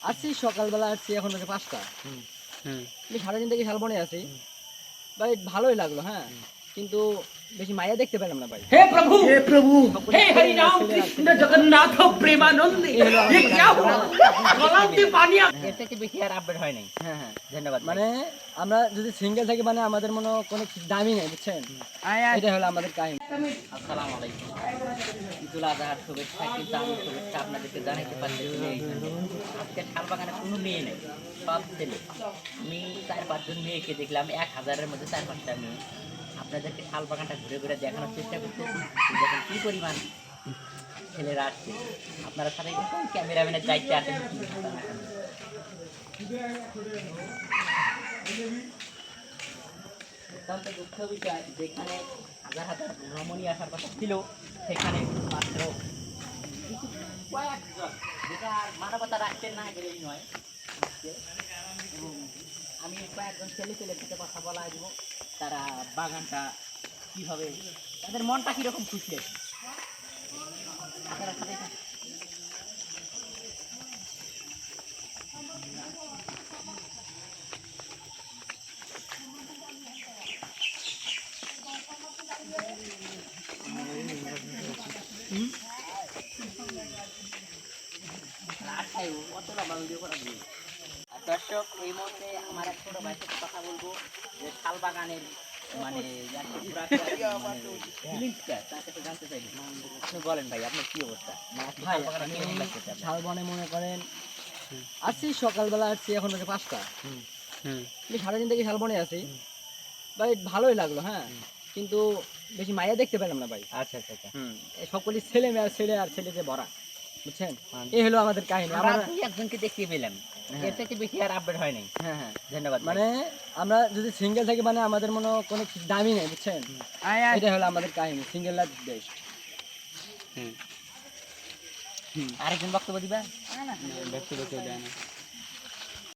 আসছি সকালবেলা আসছি এখন হচ্ছে পাঁচটা। আমি সারাদিন থেকে শালবনে আছি। ভাই ভালোই লাগল হ্যাঁ? কিন্তু বেশি মায়া দেখতে পেলাম না ভাই। হে প্রভু! হে প্রভু! হে হরি রাম কৃষ্ণ জগন্নাথ প্রেমানন্দ। এ কি হুয়া গলাতে পানি হ্যাঁ। এর থেকে বেশি আর আপডেট হয় নাই। হ্যাঁ হ্যাঁ। ধন্যবাদ মানে আমরা যদি সিঙ্গেল থাকি মানে আমাদের মনে কোনো দামি নাই বুঝছেন? এটা হলো আমাদের কাহিনী। আসসালামু আলাইকুম। ইদুল আজহার শুভেচ্ছা কি দাম শুভেচ্ছা আপনাদেরকে জানাইতে পারছি। আজকে শালবাগানে কোনো মেয়ে নেই সব ছেলে। আমি চার পাঁচজন মেয়েকে দেখলাম, এক হাজারের মধ্যে চার পাঁচটা মেয়ে। আপনাদেরকে শাল বাগানটা ঘুরে ঘুরে দেখানোর চেষ্টা করতেছি। দেখেন কী পরিমাণ ছেলেরা আসছে। আপনারা সাথে ক্যামেরাম্যানের দায়িত্বে আছেন দুঃখ বিষয়, যেখানে হাজার হাজার রমণী আসার কথা ছিল, সেখানে যেটা মানবতা রাখতে না গেলেই নয়। আমি কয়েকজন ছেলে ছেলের সাথে কথা বলা দিব, তারা বাগানটা কীভাবে, তাদের মনটা কীরকম খুশি আছে? সাথে থাকুন। আচ্ছা, অতটা ভালো দিয়ে করা যায়। আর দর্শক এই মুহূর্তে আমার এক ছোট ভাইয়ের সাথে কথা বলব। যে শাল বাগানের মানে মানে জানতে আপনি বলেন ভাই আপনার কি অবস্থা? মানে? শালবনে মনে করেন আসছি সকালবেলা আসছি এখন থেকে পাঁচটা। আমি সারাদিন থেকে শালবনে আছি। ভাই ভালোই লাগল হ্যাঁ। কিন্তু বেশি মায়া দেখতে পেলাম না ভাই। আচ্ছা আচ্ছা আচ্ছা। হুম এই সকলি ছেলে মেয়ে আর ছেলে আর ছেলেতে ভরা। বুঝছেন? এই হলো আমাদের কাহিনী। আমরা একজনকে দেখতে পেলাম। হ্যাঁ। এর থেকে বেশি আর আপডেট হয় নাই। হ্যাঁ হ্যাঁ। ধন্যবাদ মানে আমরা যদি সিঙ্গেল থাকি মানে আমাদের মনে হয় কোনো কিছু দামি নেই বুঝছেন? এটা হলো আমাদের কাহিনী সিঙ্গেল লাইফ বেস্ট আরেকজন বক্তব্য দিবা? বক্তব্য দেয় না।